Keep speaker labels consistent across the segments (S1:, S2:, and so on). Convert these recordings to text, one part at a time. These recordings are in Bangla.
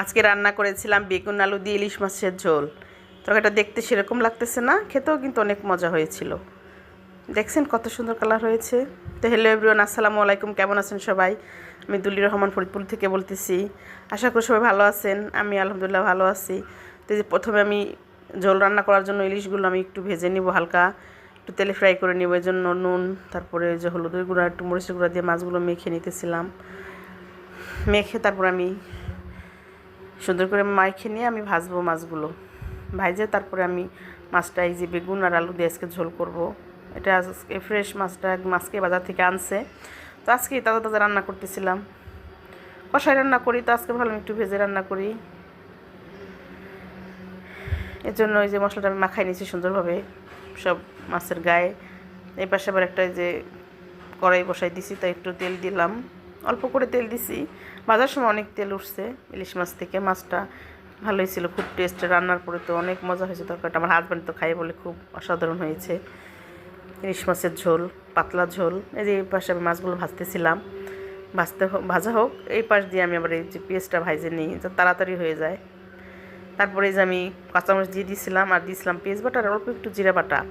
S1: আজকে রান্না করেছিলাম বেগুন আলু দিয়ে ইলিশ মাছের ঝোল। তরকারিটা দেখতে সেরকম লাগতেছে না, খেতেও কিন্তু অনেক মজা হয়েছিল। দেখছেন কত সুন্দর কালার হয়েছে। তো হ্যালো এভরিওয়ান আসসালামু আলাইকুম, কেমন আছেন সবাই? আমি দুলির রহমান ফরিদপুর থেকে বলতেছি। আশা করি সবাই ভালো আছেন, আমি আলহামদুলিল্লাহ ভালো আছি। তো যে প্রথমে আমি ঝোল রান্না করার জন্য ইলিশগুলো আমি একটু ভেজে নিব হালকা। একটু তেলে ফ্রাই করে নিব, এই জন্য নুন, তারপরে যে হলুদের গুঁড়া, একটু মরিচের গুঁড়া দিয়ে মাছগুলো মেখে নিতেছিলাম। মেখে তারপর আমি সুন্দর করে মাইখে নিয়ে আমি ভাজবো মাছগুলো। ভাজে তারপরে আমি মাছটা এই যে বেগুন আর আলু দিয়ে আজকে ঝোল করব। এটা আজকে ফ্রেশ মাছটা মাছকে বাজার থেকে আনছে। তো আজকে তাজা তাজা রান্না করতেছিলাম। কষাই রান্না করি, তো আজকে ভালো একটু ভেজে রান্না করি। এর জন্য ওই যে মশলাটা আমি মাখাই নিয়েছি সুন্দরভাবে, সব মাছের গায়ে। এই পাশে আবার একটা যে কড়াই বসাই দিছি তাই একটু তেল দিলাম। অল্প করে তেল দিছি। ভাজার সময় অনেক তেল উঠছে, ইলিশ মাছ থেকে। মাছটা ভালোই ছিল, খুব টেস্ট রান্নার পরে তো অনেক মজা হয়েছে তরকারিটা। আমার হাজব্যান্ড তো খাই বলে খুব অসাধারণ হয়েছে। ইলিশ মাছের ঝোল, পাতলা ঝোল, এই যে এই পাশে আমি মাছগুলো ভাজতেছিলাম। ভাজতে হোক, ভাজা হোক, এই পাশ দিয়ে আমি আবার এই যে পেঁয়াজটা ভাজে নিই, যা তাড়াতাড়ি হয়ে যায়। তারপরে যে আমি কাঁচামরিচ দিয়ে দিয়েছিলাম আর দিয়েছিলাম পেঁয়াজ বাটা আর অল্প একটু জিরা বাটা।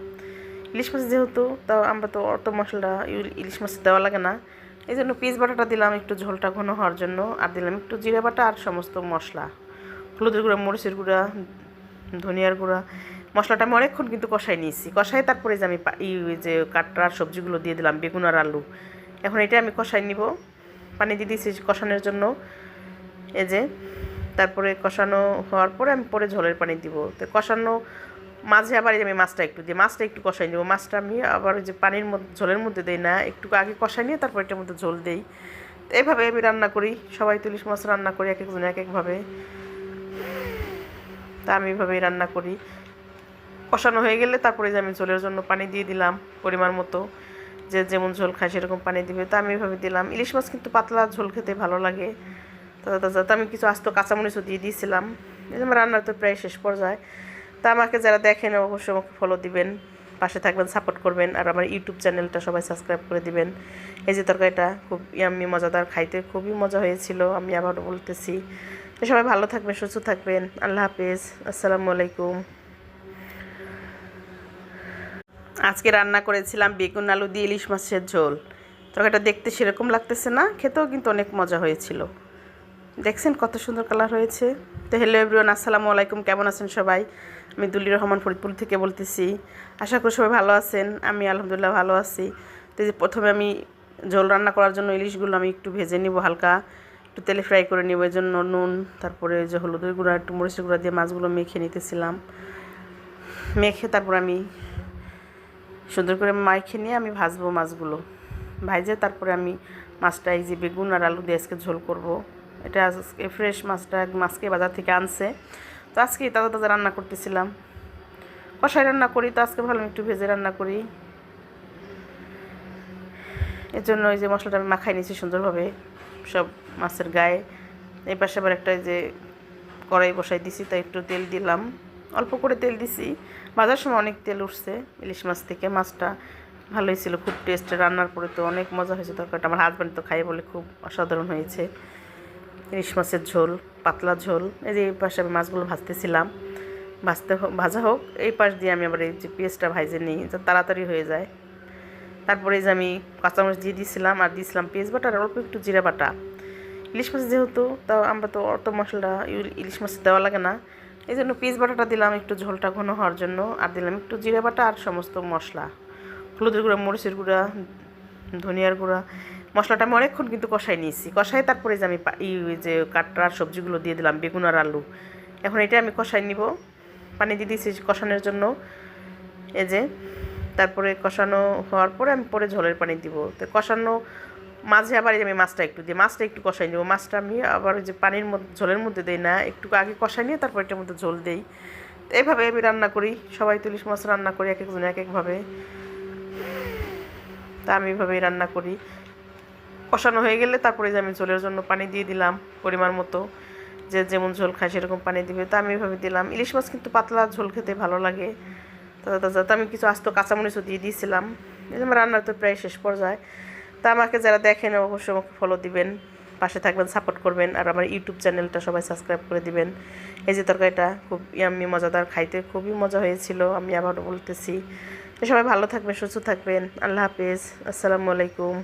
S1: ইলিশ মাছ যেহেতু, তাও আমরা তো অত মশলা ইল- ইলিশ মাছ দেওয়া লাগে না। এই জন্য পিস বাটাটা দিলাম, একটু ঝোলটা ঘন হওয়ার জন্য, আর দিলাম একটু জিরা বাটা আর সমস্ত মশলা। হলুদের গুঁড়া, মরিচের গুঁড়া, ধনিয়ার গুঁড়া। মশলাটা আমি অনেকক্ষণ কিন্তু কষাই নিয়েছি। কষাই তারপরে যে আমি যে কাটরা সবজিগুলো দিয়ে দিলাম, বেগুন আর আলু। এখন এটা আমি কষাই নিব। পানি দিয়ে দিয়েছি কষানোর জন্য। এই যে, তারপরে কষানো হওয়ার পরে আমি পরে ঝোলের পানি দিব। তো কষানো মাঝে আবার আমি মাছটা একটু দিই, মাছটা একটু কষাই নেব। মাছটা আমি আবার ওই যে পানির মধ্যে, ঝোলের মধ্যে দিই না, একটু আগে কষাই নিয়ে তারপর এটার মধ্যে ঝোল দিই। তো এইভাবে আমি রান্না করি, সবাই তো ইলিশ মাছ রান্না করি এক একজন এক একভাবে। তা আমি এইভাবেই রান্না করি। কষানো হয়ে গেলে তারপরে যে আমি ঝোলের জন্য পানি দিয়ে দিলাম পরিমাণ মতো, যে যেমন ঝোল খায় সেরকম পানি দিবে, তা আমি এভাবে দিলাম। ইলিশ মাছ কিন্তু পাতলা ঝোল খেতে ভালো লাগে। তাজা তাজা তো আমি কিছু আস্ত কাঁচামরিচও দিয়ে দিয়েছিলাম। এই রান্নার তো প্রায় শেষ পর্যায়ে। তা আমাকে যারা দেখেন, অবশ্যই আমাকে ফলো দিবেন, পাশে থাকবেন সাপোর্ট করবেন, আর আমার ইউটিউব চ্যানেলটা সবাই সাবস্ক্রাইব করে দিবেন। এই যে তরকারিটা খুব ইয়াম্মি মজাদার, খাইতে খুবই মজা হয়েছিল, আমি আবার বলতেছি। তো সবাই ভালো থাকবেন, সুস্থ থাকবেন, আল্লাহ হাফেজ, আসসালামু আলাইকুম। আজকে রান্না করেছিলাম বেগুন, আলু দিয়ে ইলিশ মাছের ঝোল। তরকারিটা দেখতে সেরকম লাগতেছে না, খেতেও কিন্তু অনেক মজা হয়েছিল। দেখছেন কত সুন্দর কালার হয়েছে। তো হ্যালো এভরিওয়ান আসসালামু আলাইকুম, কেমন আছেন সবাই? আমি দুলির রহমান ফরিদপুর থেকে বলতেছি। আশা করি সবাই ভালো আছেন, আমি আলহামদুলিল্লাহ ভালো আছি। তো যে প্রথমে আমি ঝোল রান্না করার জন্য ইলিশগুলো আমি একটু ভেজে নিব হালকা, একটু তেলে ফ্রাই করে নিব, এই জন্য নুন, তারপরে যে হলুদের গুঁড়া, একটু মরিচের গুঁড়া দিয়ে মাছগুলো মেখে নিতেছিলাম। মেখে তারপর আমি সুন্দর করে মাইখে নিয়ে আমি ভাজবো মাছগুলো। ভাজে তারপরে আমি মাছটা এই যে বেগুন আর আলু দিয়ে আজকে ঝোল করব। এটা আজকে ফ্রেশ মাছটা মাছকে বাজার থেকে আনছে। তো আজকে তাজা তাজা রান্না করতেছিলাম। কষাই রান্না করি, তো আজকে ভালো একটু ভেজে রান্না করি। এর জন্য ওই যে মশলাটা আমি মাখাই নিয়েছি সুন্দরভাবে, সব মাছের গায়ে। এই পাশে আবার একটা যে কড়াই বসাই দিছি, তাই একটু তেল দিলাম। অল্প করে তেল দিছি। বাজার সময় অনেক তেল উঠছে, ইলিশ মাছ থেকে। মাছটা ভালোই ছিল, খুব টেস্ট রান্নার পরে তো অনেক মজা হয়েছে তরকারিটা। আমার হাজব্যান্ড তো খাই বলে খুব অসাধারণ হয়েছে। ইলিশ মাছের ঝোল, পাতলা ঝোল, এই যে এই পাশে আমি মাছগুলো ভাজতেছিলাম। ভাজতে ভাজা হোক, এই পাশ দিয়ে আমি আবার এই যে পেঁয়াজটা ভাজে নিই যা তাড়াতাড়ি হয়ে যায়। তারপরে যে আমি কাঁচামরিচ দিয়ে দিয়েছিলাম আর দিয়েছিলাম পেঁয়াজ বাটা আর অল্প একটু জিরা বাটা। ইলিশ মাছ যেহেতু তাও আমরা তো অত মশলা ইল- ইলিশ মাছ দেওয়া লাগে না। এই জন্য পিস বাটাটা দিলাম, একটু ঝোলটা ঘন হওয়ার জন্য, আর দিলাম একটু জিরা বাটা আর সমস্ত মশলা। হলুদের গুঁড়া, মরিচের গুঁড়া, ধনিয়ার গুঁড়া মশলাটা আমি অনেকক্ষণ কিন্তু কষাই নিয়েছি। কষাই তারপরে যে আমি পা- ই ওই যে কাটরা সবজিগুলো দিয়ে দিলাম, বেগুন আর আলু। এখন এটা আমি কষাই নিব। পানি দিয়ে দিয়েছি কষানোর জন্য। এই যে, তারপরে কষানো হওয়ার পরে আমি পরে ঝোলের পানি দিব। তো কষানো মাঝে আবার আমি মাছটা একটু দিই মাছটা একটু কষাই নেব। মাছটা আমি আবার ওই যে পানির মধ্যে, ঝোলের মধ্যে দিই না, একটু আগে কষাই নিয়ে তারপর এটার মধ্যে ঝোল দিই। তো এইভাবে আমি রান্না করি। সবাই তো ইলিশ মাছ রান্না করি এক একজন এক একভাবে। তা আমি এইভাবেই রান্না করি। কষানো হয়ে গেলে তারপরে যে আমি ঝোলের জন্য পানি দিয়ে দিলাম পরিমাণ মতো, যে যেমন ঝোল খায় সেরকম পানি দিবে, তা আমি এভাবে দিলাম। ইলিশ মাছ কিন্তু পাতলা ঝোল খেতে ভালো লাগে। তাজা তাজা তো আমি কিছু আস্ত কাঁচামরিচও দিয়ে দিয়েছিলাম। আমার রান্নার তো প্রায় শেষ পর্যায়ে। তা আমাকে যারা দেখেন অবশ্যই আমাকে ফলো দিবেন, পাশে থাকবেন সাপোর্ট করবেন, আর আমার ইউটিউব চ্যানেলটা সবাই সাবস্ক্রাইব করে দিবেন। এই যে তরকারিটা খুব ইয়াম্মি মজাদার, খাইতে খুবই মজা হয়েছিল, আমি আবারও বলতেছি। সবাই ভালো থাকবেন, সুস্থ থাকবেন। আল্লাহ হাফেজ। আসসালামু আলাইকুম।